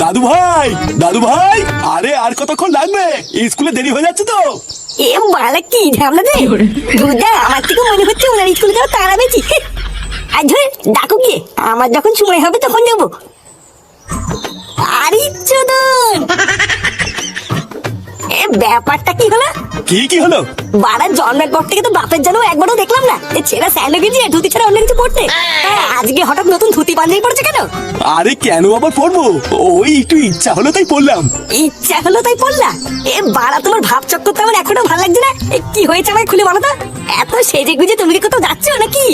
দাদু ভাই দাদু ভাই আরে আর কতক্ষণ লাগবে? স্কুলে দেরি হয়ে যাচ্ছে তো। এ বালা কি ঝামলা রে? বুঝা আমার থেকে মনে হচ্ছে ওনার স্কুলে যাওয়া তারা বেশি আর ধরে ডাকো গিয়ে আমার যখন সময় হবে তখন যাব। ব্যাপারটা কি হলো? কি কি হলো? বাড়ার জন্মের পর থেকে তো বাপের জন্য একবারও দেখলাম না। এ ছেঁড়া স্যান্ডো গেঞ্জি ধুতি ছাড়া অন্য কিছু পড়তে হ্যাঁ, আজকে হঠাৎ নতুন ধুতি পাঞ্জাবি পড়ছে কেন? আরে কেন আবার পড়ব ওই একটু ইচ্ছা হলো তাই পড়লাম ইচ্ছা হলো তাই পড়লা এ বাড়া তোমার ভাব চক্কর তো আমার এখনও ভালো লাগছে না। এ কি হয়েছে আমায় খুলে বলো তো? এত সেজে গুজে তুমি কি কোথাও যাচ্ছ নাকি?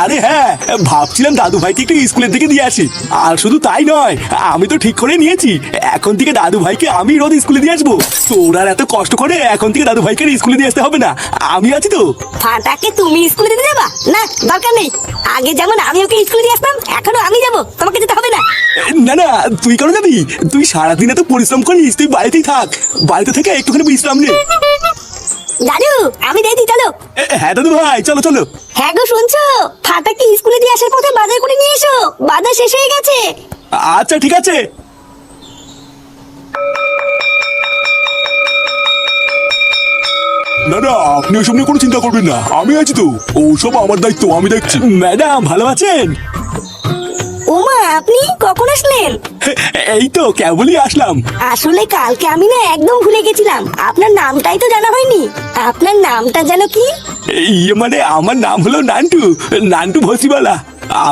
আরে হ্যাঁ ভাবছিলাম দাদু ভাইকে একটু স্কুলের দিকে দিয়ে আসি। আর শুধু তাই নয় আমি তো ঠিক করে নিয়েছি। এখন থেকে দাদু ভাইকে আমি রোজ স্কুলে দিয়ে আসব। তোর আর এত কষ্ট করে এখন থেকে দাদু ভাইকে স্কুলে দিয়ে আসতে হবে না। আমি আছি তো। ফাটাকে তুমি স্কুলে দিতে যাবা? না দরকার নেই। আগে যেমন আমি ওকে স্কুলে দিয়ে আসতাম এখনও আমি যাব। তোমাকে যেতে হবে না। না না তুই কেন যাবি তুই সারাদিন এত পরিশ্রম করিস তুই বাড়িতেই থাক। বাড়িতে থেকে একটুখানি বিশ্রাম নে। দাদু আমি রেডি চলো। হ্যাঁ দাদু ভাই চলো চলো। হ্যাঁ গো শুনছো? ফাটাকে স্কুলে দিয়ে আসার পথে বাজার করে নিয়ে এসো। বাজার শেষ হয়ে গেছে। আচ্ছা ঠিক আছে। না না আপনি ওসব নিয়ে কোনো চিন্তা করবেন না। আমি আছি তো। ওসব আমার দায়িত্ব আমি দেখছি। ম্যাডাম ভালো আছেন? আপনি কখন আসলেন? এই তো কেবলই আসলাম। আসলে কালকে আমি না একদম ভুলে গেছিলাম। আপনার নামটাই তো জানা হয়নি। আপনার নামটা যেন কি? ইয়ে মানে আমার নাম হলো নান্টু নান্টু ভসিবালা।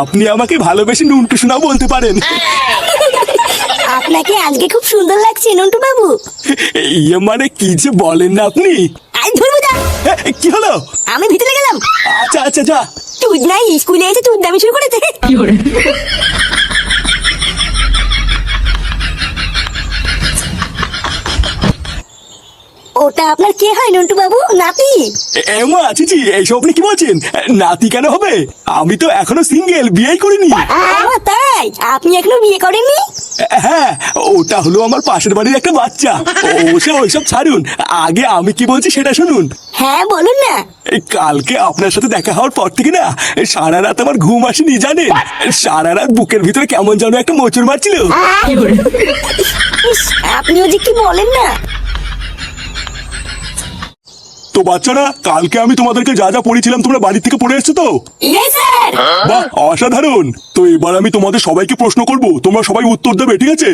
আপনি আমাকে ভালোবেসে নুনটু শোনা বলতে পারেন। আপনাকে আজকে খুব সুন্দর লাগছে নন্টু বাবু। ইয়ে মানে কি যে বলেন না আপনি? আজ ধরবো যা কি হলো? আমি ভিতরে গেলাম। আচ্ছা আচ্ছা যা। তুই নাই স্কুলে এসে তুই দামি শুরু করেছে। ওটা আপনার কে হয় নন্টু বাবু নাতি এমা চিচি এইসব আপনি কি বলছেন? নাতি কেন হবে? আমি তো এখনও সিঙ্গেল বিয়েই করিনি। আমার তাই? আপনি এখনও বিয়ে করেননি? হ্যাঁ ওটা হলো আমার পাশের বাড়ির একটা বাচ্চা। ওসে ওইসব ছাড়ুন। আগে আমি কি বলছি সেটা শুনুন। হ্যাঁ বলুন না। কালকে আপনার সাথে দেখা হওয়ার পর থেকে না সারা রাত আমার ঘুম আসেনি জানেন? সারা রাত বুকের ভিতরে কেমন যেন একটা মোচড় মারছিল। আপনিও যে কি বলেন না? তো বাচ্চারা কালকে আমি তোমাদেরকে যা যা পড়েছিলাম তোমরা বাড়ি থেকে পড়ে এসছো তো? ইয়ে বাহ অসাধারণ! তো এবার আমি তোমাদের সবাইকে প্রশ্ন করব তোমরা সবাই উত্তর দেবে ঠিক আছে?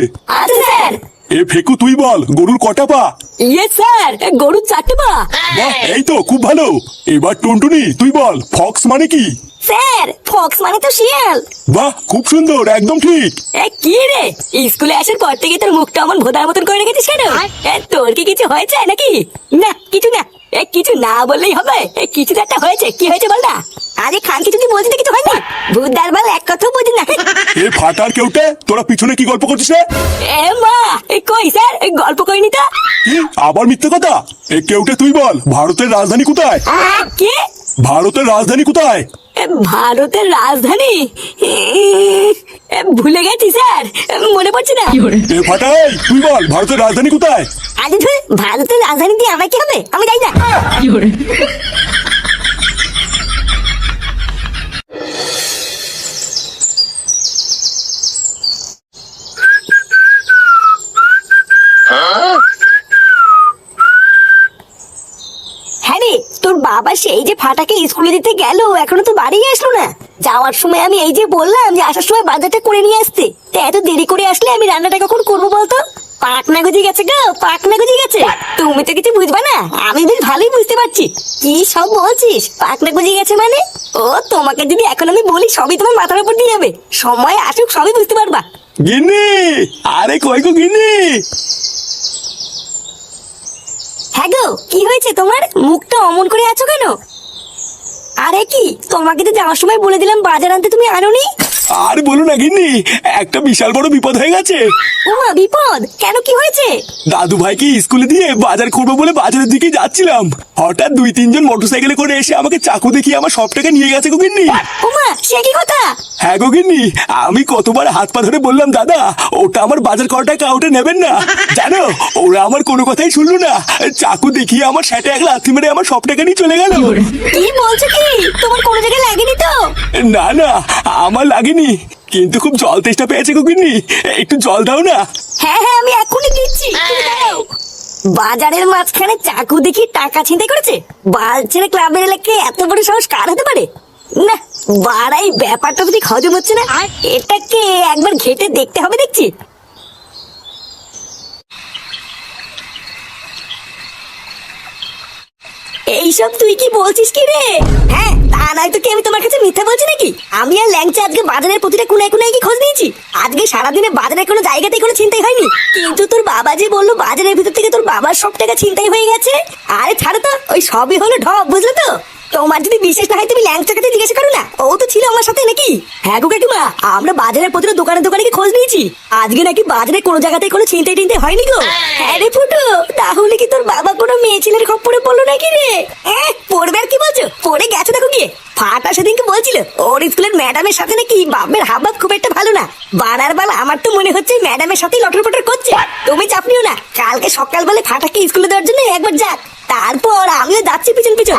এ ফেকু তুই বল গরুর কটা পা? ইয়ে স্যার গরুর চারটে পা! বাহ এই তো খুব ভালো! এবার টুনটুনি তুই বল ফক্স মানে কি? স্যার ফক্স মানে তো শিয়াল। বাহ খুব সুন্দর একদম ঠিক! এ কি রে? স্কুলে আসার পর থেকে তোর মুখটা অমন ভোদার মতন করে রেখেছিস কেন? এ, তোর কি কিছু হয়েছে নাকি? না কিছু না। এ কিছু না বললেই হবে। এ কিছু তো একটা হয়েছে। কি হয়েছে বল না? আরে খান কিছু তুই বলছিস কিছু হয়নি? ভূতদার বল এক কথাও বুঝি না। এ ফাটার কেউটে তোরা পিছনে কি গল্প করছিস রে? এ মা এ কই স্যার? এ গল্প কইনি তো। কি? আবার মিথ্যে কথা? এ কেউটে তুই বল? ভারতের রাজধানী কোথায়? কে? ভারতের রাজধানী কোথায়? এ, ভারতের রাজধানী? এ, ভুলে গেছি স্যার। মনে পড়ছে না। এ ফাটাই তুই বল ভারতের রাজধানী কোথায়? আরে ভারতের রাজধানী দিয়ে আমার কি হবে? আমি যাই না। বাবা, সেই যে ফাটাকে স্কুলে দিতে গেল, এখনও তো বাড়ি আসলো না। যাওয়ার সময় আমি এই যে বললাম যে আসার সময় বাজারটা করে নিয়ে আসতে। তা এত দেরি করে আসলে আমি রান্নাটা কখন করব বলতো? পাকনা গজি গেছে গো পাকনা গজি গেছে। তুমি তো কিছু বুঝবা না, আমি বেশ ভালোই বুঝতে পারছি। কি সব বলছিস? পাকনা গজি গেছে মানে? ও, তোমাকে যদি এখন আমি বলি, সবই তোমার মাথার উপর দিয়ে যাবে। সময় আসুক, সবই বুঝতে পারবা। গিন্নি! আরে কই গো গিন্নি? হ্যাঁ গো, কি হয়েছে তোমার? মুখটা অমন করে আছো কেন? আরে কি, তোমাকে তো যাওয়ার সময় বলে দিলাম বাজার আনতে তুমি আনোনি? আর বলো না গিন্নি একটা বিশাল বড় বিপদ হয়ে গেছে। উমা বিপদ? কেন কি হয়েছে? দাদু ভাইকে স্কুলে দিয়ে বাজার করব বলে বাজারের দিকে যাচ্ছিলাম। হঠাৎ দুই তিনজন মোটরসাইকেলে করে এসে আমাকে চাকু দেখিয়ে আমার সব টাকা নিয়ে গেছে গো গিন্নি। উমা সে কি কথা? হ্যাঁ গো গিন্নি আমি কতবার হাত পা ধরে বললাম দাদা ওটা আমার বাজার করা টাকা ওটা নেবেন না। জানো ওরা আমার কোনো কথাই শুনলো না। চাকু দেখিয়ে আমার সেটা এক লাথি মেরে আমার সব টাকা নিয়ে চলে গেল। কি বলছো কি? তোমার কোনো জায়গায় লাগেনি তো? না না আমার লাগেনি। কিন্তু খুব জল তেষ্টা পেয়েছে গিন্নি। একটু জল দাও না। হ্যাঁ হ্যাঁ আমি এখনই দিচ্ছি। বাজারের মাঝখানে চাকু দেখি টাকা ছিনতাই করেছে। বালছেড়ে ক্লাবের এলাকায় এত বড় সাহস কার হতে পারে? না বাড়াই ব্যাপারটা তো ঠিক হজম হচ্ছে না আর? এটাকে একবার ঘেটে দেখতে হবে দেখছি। এইসব তুই কি বলছিস কি রে? হ্যাঁ তা নয় তো কি আমি তোমার কাছে মিথ্যা বলছি নাকি? আমি আর ল্যাংচা আজকে বাজারের প্রতিটা কোনায় কোনায় কি খোঁজ নিয়েছি। আজকে সারাদিনে বাজারের কোনো জায়গাতেই কোনো চিন্তাই হয়নি। কিন্তু তোর বাবা যে বলল বাজারের ভিতর থেকে তোর বাবার সব টাকা চিন্তাই হয়ে গেছে? আরে ছাড়ো তো, ওই সবই হলো ঢপ, বুঝলে তো? তোমার যদি বিশেষ না হয়, তুমি ল্যাংচা কাছে জিজ্ঞাসা করো না। ও তো ছিল আমার সাথে নাকি? হ্যাঁ গো কাকিমা, আমরা বাজারের প্রতিটা দোকানে দোকানে খোঁজ নিয়েছি। আজকে নাকি বাজারে কোনো জায়গাতে কোনো চিন্তাই টিন্তাই হয়নি গো। হ্যাঁ রে ফুটো, তাহলে কি তোর বাবা কোনো মেয়ে ছেলের খপ্পরে পড়ল নাকি রে? হ্যাঁ পড়বে আর কি বলছো? পড়ে গেছে দেখো গিয়ে। ফাটা সেদিনকে বলছিল, ওর স্কুলের ম্যাডামের সাথে নাকি বাপের হাবাব খুব একটা ভালো না। বাড়ার বেলা, আমার তো মনে হচ্ছে ম্যাডামের সাথেই লটর পটর করছে। তুমি চাপ নিও না, কালকে সকালবেলা ফাটাকে স্কুলে দেওয়ার জন্য একবার যাক। তারপর আমিও যাচ্ছি পিছন পিছন।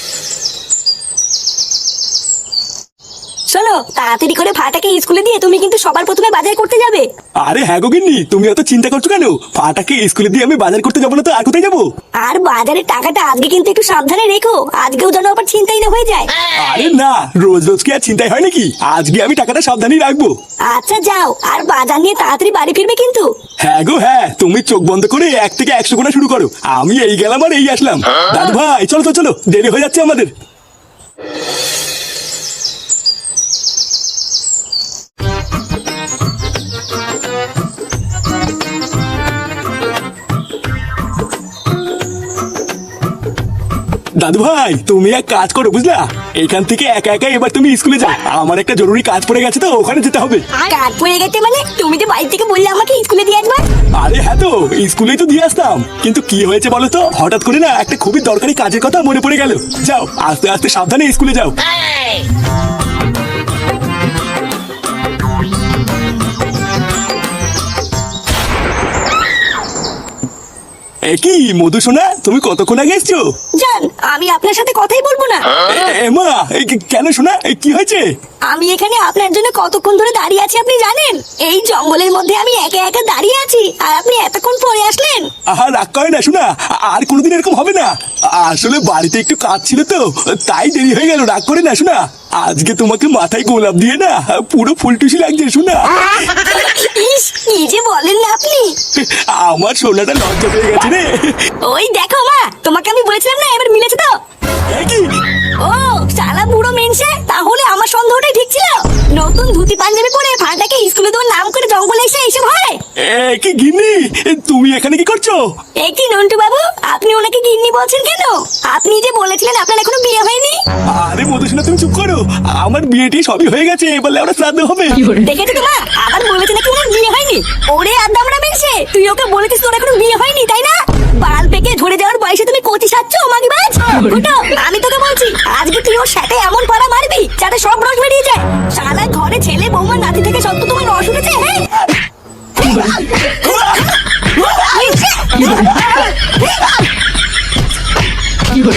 শোনো তাড়াতাড়ি করে ফাটাকে স্কুলে দিয়ে তুমি কিন্তু সবার প্রথমে বাজার করতে যাবে। আরে হ্যাঁ গো গিন্নি তুমি অত চিন্তা করছ কেন? ফাটাকে স্কুলে দিয়ে আমি বাজার করতে যাব না তো আর কোথায় যাব? আর বাজারের টাকাটা আজকে কিন্তু একটু সাবধানে রেখো আজকেও যেন আবার চিন্তাই না হয়ে যায়। আরে না রোজ রোজ কি আর চিন্তাই হয় নাকি? আজকে আমি টাকাটা সাবধানে রাখব। আচ্ছা যাও আর বাজার নিয়ে তাড়াতাড়ি বাড়ি ফিরবে কিন্তু। হ্যাঁ গো হ্যাঁ তুমি চোখ বন্ধ করে এক থেকে একশো গোনা শুরু করো। আমি এই গেলাম আর এই আসলাম। দাদু ভাই চলো তো চলো দেরি হয়ে যাচ্ছে আমাদের। দাদু ভাই তুমি এক কাজ করো বুঝলা? এখান থেকে একা একা এবার তুমি স্কুলে যাও আমার একটা জরুরি কাজ পড়ে গেছে তো ওখানে যেতে হবে। কাজ পড়ে গেছে মানে? তুমি যে বাড়ি থেকে বললে আমাকে স্কুলে দিয়ে আসবে? আরে হ্যাঁ তো স্কুলেই তো দিয়ে আসতাম। কিন্তু কি হয়েছে বলো তো? হঠাৎ করে না একটা খুবই দরকারি কাজের কথা মনে পড়ে গেল। যাও আস্তে আস্তে সাবধানে স্কুলে যাও। এ কি মধুসোনা? তুমি কতক্ষণ আগে এসছো? জান আমি আপনার সাথে কথাই বলব না। এ- মা এ কেন শোনা কি হয়েছে? আমি এখানে আপনার জন্য কতক্ষণ ধরে দাঁড়িয়ে আছি আপনি জানেন? এই জঙ্গলের মধ্যে আমি একা একা দাঁড়িয়ে আছি। আর আপনি এতক্ষণ পরে আসলেন। আহা রাগ করে না শোনা। আর কোনোদিন এরকম হবে না। আসলে বাড়িতে একটু কাজ ছিল তো তাই দেরি হয়ে গেল রাগ করে না শোনা। আজকে তোমাকে মাথায় গোলাপ দিয়ে না পুরো ফুলটুসি লাগছে শোনা। ইস কি যে বলেন না আপনি? আমার সোনাটা লজ্জা পেয়ে গেছে রে। ওই দেখো মা তোমাকে আমি বলেছিলাম না এবার মিলেছে তো এ কি গিন্নি তুমি এখানে কি করছ? এ কি নন্টু বাবু আপনি ওনাকে গিন্নি বলছেন কেন? আপনি যে বলেছিলেন আপনার এখনও বিয়ে হয়নি। আরে মধুসূনা তুমি চুপ করো। আমার বিয়েটি সবই হয়ে গেছে এবার আমরা শ্রাদ্ধ হবে। দেখেছ তো মা আবার বলেছে নাকি ওনার বিয়ে হয়নি। ওরে আদামরা মেনসে তুই ওকে বলেছিস তোর এখনও বিয়ে হয়নি তাই না? বাল পেকে ঝরে যাওয়ার বয়সে তুমি কচি সাচ্ছ মাগি বাজ? ফুটো আমি তোকে বলছি আজকে তুই ওর সাথে এমন পাড়া মারবি যাতে সব রস বেরিয়ে যায়। সারা ঘরে ছেলে বৌমা নাতি থেকে সব তো তোমার রস উঠেছে হ্যাঁ? 이걸.